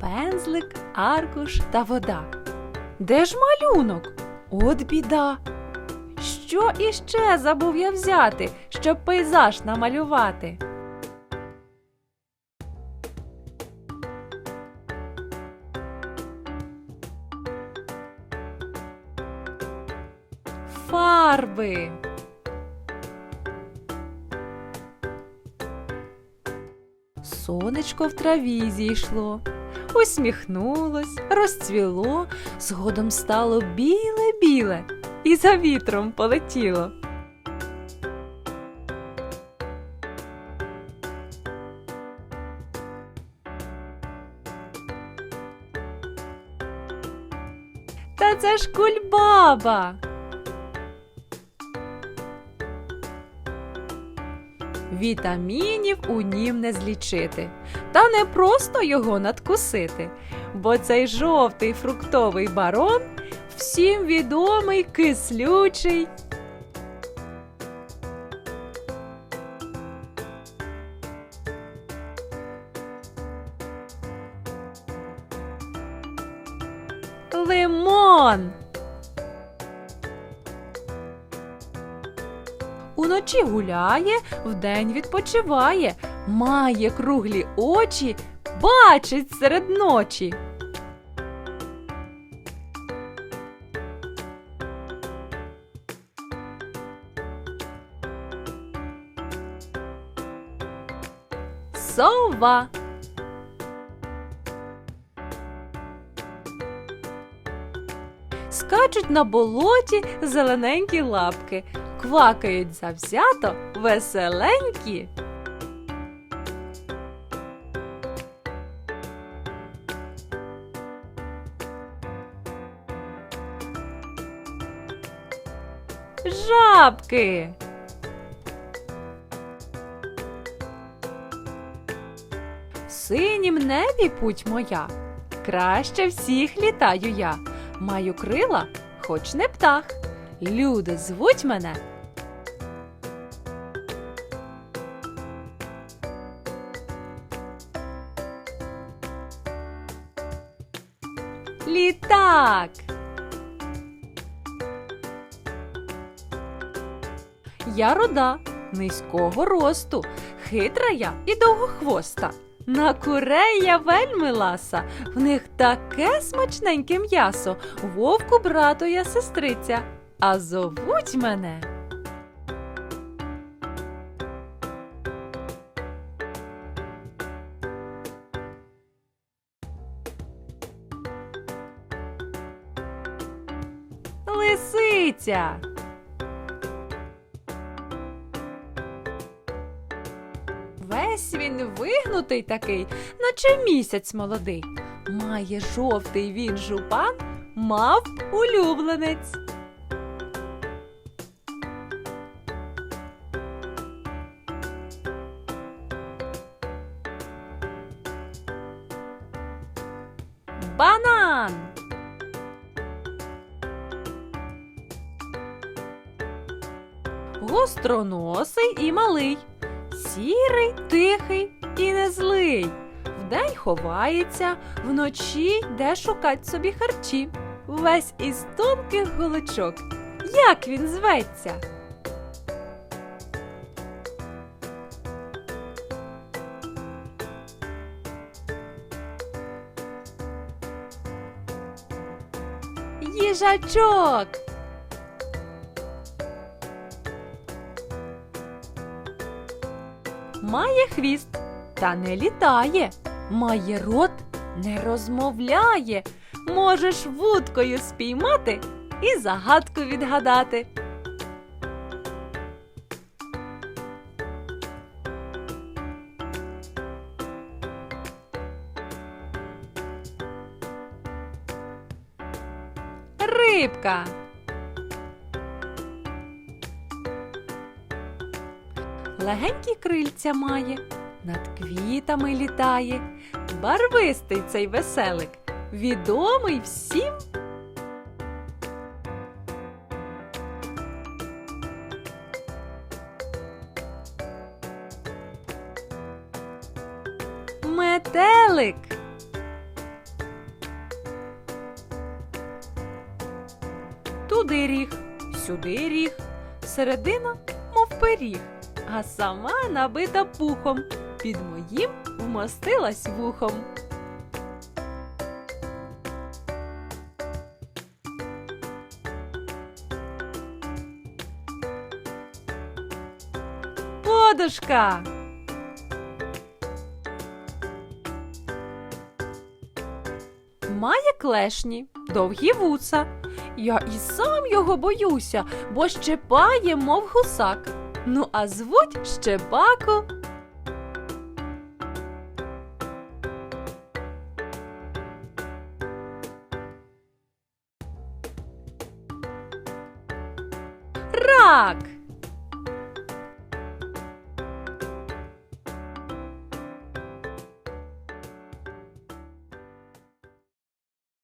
Пензлик, аркуш та вода. Де ж малюнок? От біда. Що іще забув я взяти, щоб пейзаж намалювати? Фарби. Сонечко в траві зійшло, усміхнулось, розцвіло, згодом стало біле-біле і за вітром полетіло. Та це ж кульбаба. Вітамінів у нім не злічити, та не просто його надкусити, бо цей жовтий фруктовий барон всім відомий кислючий. Лимон. Уночі гуляє, вдень відпочиває, має круглі очі, бачить серед ночі. Сова. Скачуть на болоті зелененькі лапки, квакають завзято, веселенькі. Жабки. В синім небі путь моя. Краще всіх літаю я. Маю крила, хоч не птах. Люди звуть мене. Літак. Я рода низького росту, хитра я і довгохвоста. На курей я вельми ласа, в них таке смачненьке м'ясо, вовку брату я сестриця, а зовуть мене. Лисиця. Весь він вигнутий такий, наче місяць молодий. Має жовтий він жупан, мав улюбленець. Банан. Гостроносий і малий, сірий, тихий і не злий. Вдень ховається, вночі йде шукать собі харчі. Весь із тонких голочок. Як він зветься? Їжачок. Має хвіст та не літає, має рот, не розмовляє. Можеш вудкою спіймати і загадку відгадати. Рибка. легенькі крильця має, над квітами літає, барвистий цей веселик, відомий всім. Метелик. Туди ріг, сюди ріг, середина, мов пиріг а сама набита пухом, під моїм вмостилась вухом. Подушка. Має клешні, довгі вуса. Я і сам його боюся, бо щепає, мов гусак. Ну, а звуть Щебако. Рак.